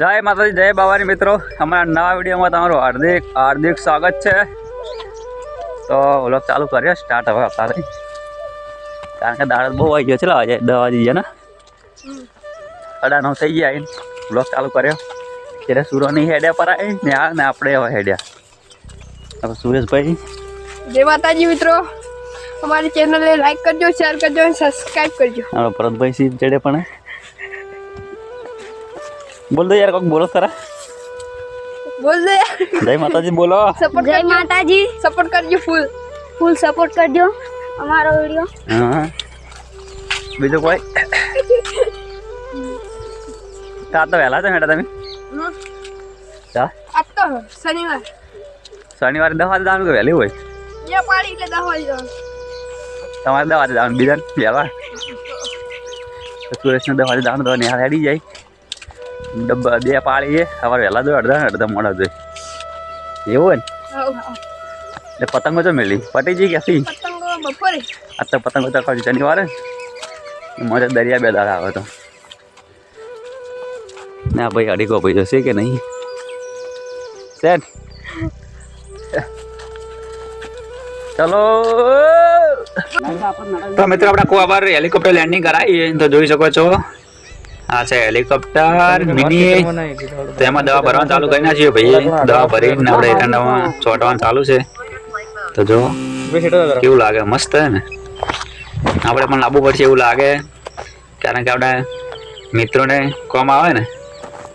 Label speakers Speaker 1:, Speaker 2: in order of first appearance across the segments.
Speaker 1: જય માતાજી જય બાવાની મિત્રો. અમારા નવા વિડીયોમાં તમારું હાર્દિક હાર્દિક સ્વાગત છે. તો ઓલો ચાલુ કર્યો સ્ટાર્ટ હવે અત્યારે કારણ કે દાળ બહુ આવી ગયો છે લાવા દસ વાગી ગયા ને. અડાનો નવ થઈ ગયા આવીને. બ્લોક ચાલુ કર્યો. ત્યારે સુરોની હેડ્યા પર આવી ને આ ને આપણે હવે હેડ્યા. હવે સુરેશભાઈ.
Speaker 2: જય માતાજી મિત્રો. અમારી ચેનલને લાઈક કરજો શેર કરજો અને સબસ્ક્રાઇબ કરજો.
Speaker 1: હવે ભરતભાઈ સિંહ જડે પણ. બોલ દો યાર કોઈક બોલો ખરા
Speaker 2: બોલ દે
Speaker 1: જય માતાજી બોલો
Speaker 2: સપોર્ટ
Speaker 3: જય
Speaker 2: કરજો
Speaker 3: માતાજી
Speaker 2: સપોર્ટ કરજો ફૂલ
Speaker 3: ફૂલ સપોર્ટ કરજો અમારો વીડિયો
Speaker 1: હા. બીજું કોઈ? તા તો વહેલા છે મેડમ તમે? ચા
Speaker 2: આજ તો શનિવાર.
Speaker 1: શનિવારે દસ વાગે જવાનું કે વહેલી હોય?
Speaker 2: બે પાડી એટલે દસ વાગે જવાનું.
Speaker 1: તમારે દસ વાગે જવાનું. બીજા વહેલા. તો સુરેશને દસ વાગે જવાનું તો નિહાળ હેડી જાય. ડબ્બા બે પાળી છે. સવારે વહેલા જો અડધા ને અડધા મોડા જોઈએ એવું હોય ને. એટલે પતંગો તો મેલી? પટી જઈ ક્યાંથી
Speaker 2: પતંગો બપોરે.
Speaker 1: આ તો પતંગો તો ખાલી શનિવારે મજા દરિયા બે દાડા આવે તો. ના ભાઈ અડીકો ભાઈ જશે કે નહીં? સેટ ચલો. તો મિત્રો કોઈ વાર હેલિકોપ્ટર લેન્ડિંગ કરાવી તો જોઈ શકો છો. આ છે હેલિકોપ્ટર મિની તો એમાં દવા ભરવાનું ચાલુ કરી નાખીએ ભાઈ. દવા ભરીને આપણે એરંડામાં ચોંટવાનું ચાલુ છે. તો જો કેવું લાગે? મસ્ત હે ને? આપણે પણ લાવવું પડશે એવું લાગે. કારણ કે આપણે મિત્રોને કોમ આવે ને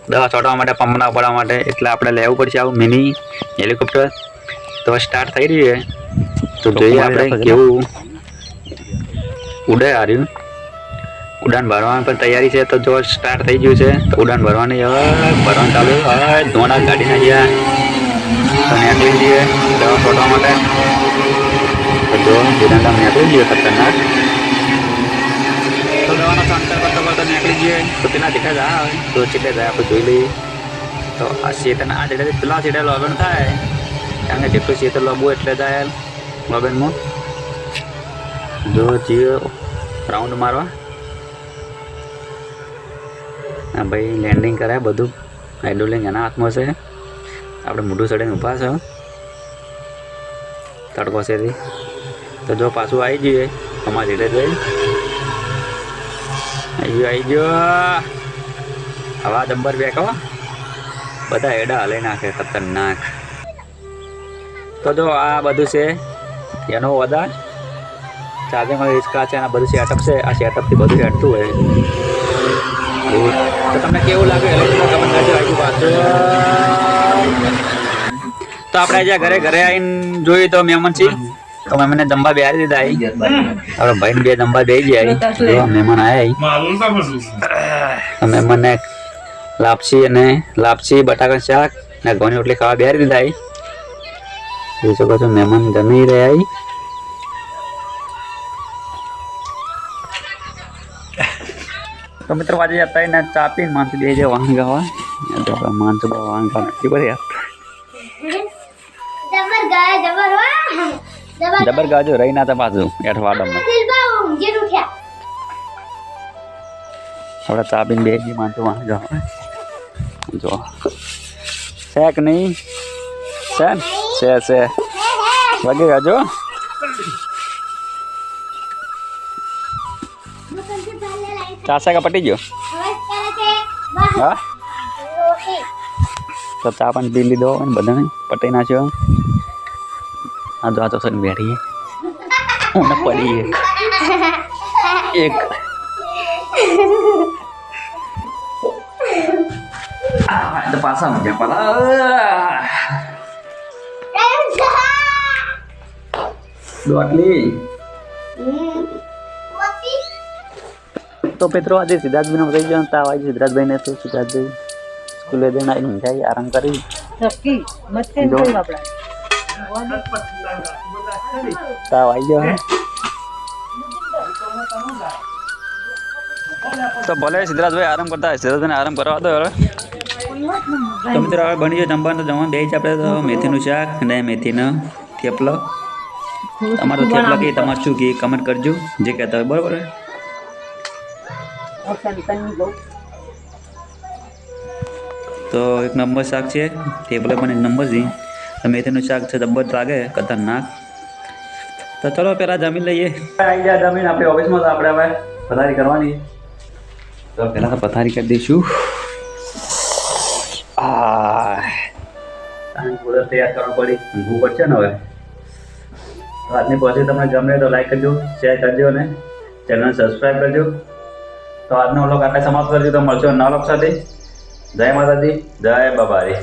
Speaker 1: દવા છોડવા માટે પંપના પડવા માટે એટલે આપણે લેવું પડશે આવું મિની હેલિકોપ્ટર. તો સ્ટાર્ટ થઈ રહ્યું છે. તો જોઈએ આપણે કેવું ઉડે હાર્યું ઉડાન ભરવાની પણ તૈયારી છે, તો જો સ્ટાર્ટ થઈ ગયું છે. તો ઉડાન ભરવાની, હવે ભરવાનું ચાલુ હવે ધોણા ગાડીના ગયા. તો નીકળી જઈએ દવા છોડવા માટે. તો જો વિરંડા નીકળી જઈએ ખતરનાક. તો દવાનો અંતર કરતો કરતો નીકળી જઈએ તો પેલા દેખા જાય તો ચીટે જાય, આપણે જોઈ લઈએ. તો આ શેતન આ જેટલે પેલા સીટે લોબન થાય. કારણ કે જેટલું શેતર લોબવું એટલે જાય લોબનમાં જો જીઓ રાઉન્ડ મારવા. હા ભાઈ લેન્ડિંગ કરાય બધું. હાઇડ્રોલિંગ એના હાથમાં છે. આપણે મોઢું સડીને ઊભા છે. તડકો છે તો. જો પાછું આવી જઈએ. અમારી રીતે જઈ. આવી આવી ગયો. હવા ડંબર બેકો બધા એડા હલાઈ નાખે, ખતરનાક. તો જો આ બધું છે. એનો વધાર. ચાર્જિંગ રિસ્કા છે અને બધું સેટઅપ છે. આ સેટઅપથી બધું હેડતું હોય. તો તમને કેવું લાગે કમેન્ટ કરજો આજુ પાછું તો આપણે જ્યાં ઘરે ઘરે આવીને જોયું તો મહેમાન છીએ તો મહેમાનને જમવા બેહારી દીધા અહીં આપણે ભાઈને બે જમવા બે ગયા જો મહેમાન આવ્યા મહેમાનને લાપસી અને લાપસી બટાકા શાક ને ઘઉંની રોટલી ખાવા બેહારી દીધા અહીં જોઈ શકો છો મહેમાન જમી રહ્યા અહીં તો મિત્રો આજે જતા એને ચાપીને પીને માનસી બે જે વાહન ગાવા તો આપણે માનસુ બા વાહન નથી બધી
Speaker 3: જબર જબર
Speaker 1: ગાજો રહી ના તા પાછું એઠવાડમાં
Speaker 3: થોડા બાઉ જે ઉઠ્યા.
Speaker 1: આપણે ચા પીને બે જે માનસુ વાહન ગાવા જો. છે નહીં? છે? છે છે વગે ગાજો. ચા શાક પટી ગયો હા તો ચા પણ પી લીધો અને બધાને પટાઈ નાખ્યો આ જો આ તો સર બેઠી હું પડી એક આ તો પાછા મજા પાલા દોટલી તો મિત્રો આજે સિદ્ધાર્થભાઈનો થઈ ગયો તાવ આવી સિદ્ધાર્થભાઈને તો સિદ્ધાર્થભાઈ? સ્કૂલે જઈને આવીને ઊંઘાઈ આરામ કરી. તાવ આવી ગયો તો ભલે સિદ્ધરાજભાઈ આરામ કરતા સિદ્ધરાજભાઈને આરામ કરવા દો હવે. તો મિત્રો હવે બની જાય જમવાનું. તો જમવાનું બે જ આપણે. તો મેથીનું શાક ને મેથીનો થેપલો. તમારો થેપલો કે તમારે શું કે કમેન્ટ કરજો. જે કહેતા હોય બરોબર. તો એક નંબર શાક છે. ટેબલે પણ એક નંબર છે મેથીનું શાક છે જબ્બર લાગે ખતરનાક. તો ચલો પહેલાં જમીન લઈએ. આવી ગયા જમીન આપણી ઓફિસમાં તો આપણે હવે પથારી કરવાની. તો પહેલાં તો પથારી કરી દઈશું. આ તૈયાર કરવું પડી. ઊંઘવું પડશે ને હવે? તો આજની પછી તમને ગમે તો લાઈક કરજો શેર કરજો અને ચેનલ સબસ્ક્રાઈબ કરજો. તો આજનો વ્લોગ આટલે સમાપ્ત કરીશું તો મળશું નવા વ્લોગ સાથે. જય માતાજી. જય બાબારી